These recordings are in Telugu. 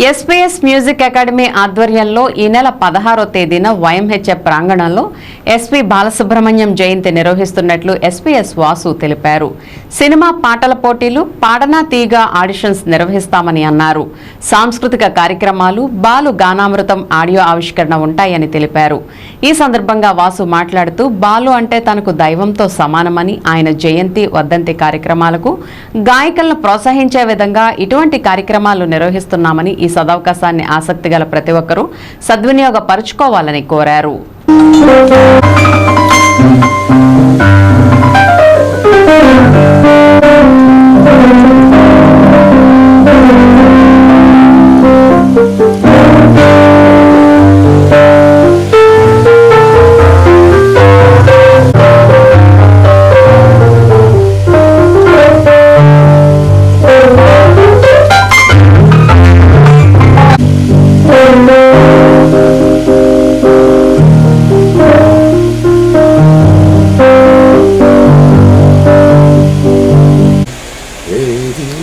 ఎస్పీఎస్ మ్యూజిక్ అకాడమీ ఆధ్వర్యంలో ఈ నెల పదహారో తేదీన వైఎంహెచ్ఎఫ్ ప్రాంగణంలో ఎస్పీ బాలసుబ్రహ్మణ్యం జయంతి నిర్వహిస్తున్నట్లు ఎస్పీఎస్ వాసు తెలిపారు. సినిమా పాటల పోటీలు పాడనా తీగ ఆడిషన్స్ నిర్వహిస్తామని అన్నారు. సాంస్కృతిక కార్యక్రమాలు బాలు గానామృతం ఆడియో ఆవిష్కరణ ఉంటాయని తెలిపారు. ఈ సందర్భంగా వాసు మాట్లాడుతూ బాలు అంటే తనకు దైవంతో సమానమని ఆయన జయంతి వర్ధంతి కార్యక్రమాలకు గాయకులను ప్రోత్సహించే విధంగా ఇటువంటి కార్యక్రమాలు నిర్వహిస్తున్నామని ఈ సదవకాశాన్ని ఆసక్తి గల ప్రతి ఒక్కరూ సద్వినియోగపరుచుకోవాలని కోరారు.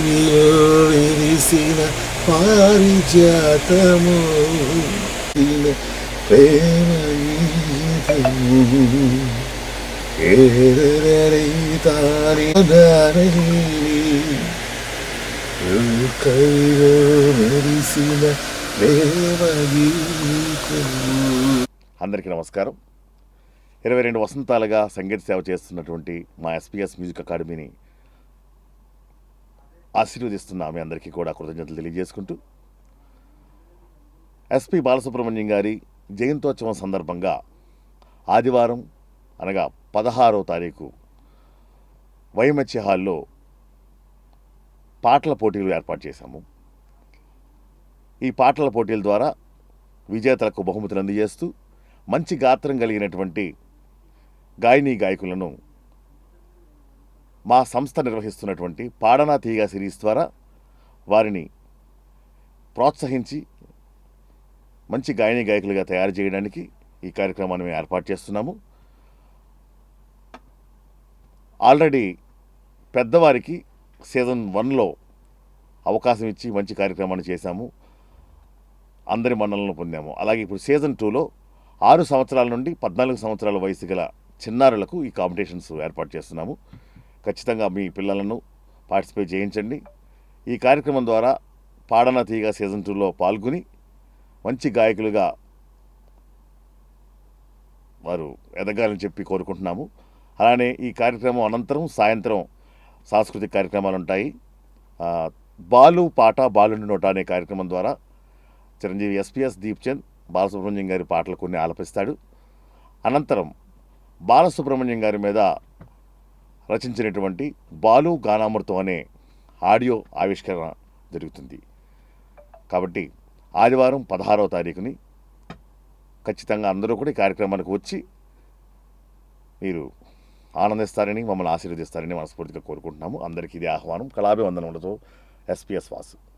విరిసిన పారిజాతము. ప్రేమ గీతము కవిలో మెరిసిన ప్రేమ అందరికీ నమస్కారం. ఇరవై రెండు వసంతాలుగా సంగీత సేవ చేస్తున్నటువంటి మా ఎస్పీఎస్ మ్యూజిక్ అకాడమీని ఆశీర్వదిస్తున్న మీ అందరికీ కూడా కృతజ్ఞతలు తెలియజేసుకుంటూ. ఎస్పి బాలసుబ్రహ్మణ్యం గారి జయంతోత్సవం సందర్భంగా ఆదివారం అనగా పదహారవ తారీఖు వైమత్స్య హాల్లో పాటల పోటీలు ఏర్పాటు చేశాము. ఈ పాటల పోటీల ద్వారా విజేతలకు బహుమతులు అందజేస్తూ మంచి గాత్రం కలిగినటువంటి గాయని గాయకులను మా సంస్థ నిర్వహిస్తున్నటువంటి పాడనా తీగ సిరీస్ ద్వారా వారిని ప్రోత్సహించి మంచి గాయని గాయకులుగా తయారు చేయడానికి ఈ కార్యక్రమాన్ని మేము ఏర్పాటు చేస్తున్నాము. ఆల్రెడీ పెద్దవారికి సీజన్ వన్లో అవకాశం ఇచ్చి మంచి కార్యక్రమాన్ని చేశాము. అందరి మన్నలను పొందాము. అలాగే ఇప్పుడు సీజన్ టూలో ఆరు సంవత్సరాల నుండి పద్నాలుగు సంవత్సరాల వయసు గల చిన్నారులకు ఈ కాంపిటీషన్స్ ఏర్పాటు చేస్తున్నాము. ఖచ్చితంగా మీ పిల్లలను పార్టిసిపేట్ చేయించండి. ఈ కార్యక్రమం ద్వారా పాడన తీగ సీజన్ టూలో పాల్గొని మంచి గాయకులుగా వారు ఎదగాలని చెప్పి కోరుకుంటున్నాము. అలానే ఈ కార్యక్రమం అనంతరం సాయంత్రం సాంస్కృతిక కార్యక్రమాలు ఉంటాయి. బాలు పాట బాలుండి నోట అనే కార్యక్రమం ద్వారా చిరంజీవి ఎస్పీఎస్ దీప్చంద్ బాలసుబ్రహ్మణ్యం గారి పాటలు కొన్ని ఆలపిస్తాడు. అనంతరం బాలసుబ్రహ్మణ్యం గారి మీద రచించినటువంటి బాలు గానామృతం అనే ఆడియో ఆవిష్కరణ జరుగుతుంది. కాబట్టి ఆదివారం పదహారవ తారీఖుని ఖచ్చితంగా అందరూ కూడా ఈ కార్యక్రమానికి వచ్చి మీరు ఆనందిస్తారని మమ్మల్ని ఆశీర్వదిస్తారని మనస్ఫూర్తిగా కోరుకుంటున్నాము. అందరికీ ఇది ఆహ్వానం. కళాభివందనములతో ఎస్పీఎస్ వాసు.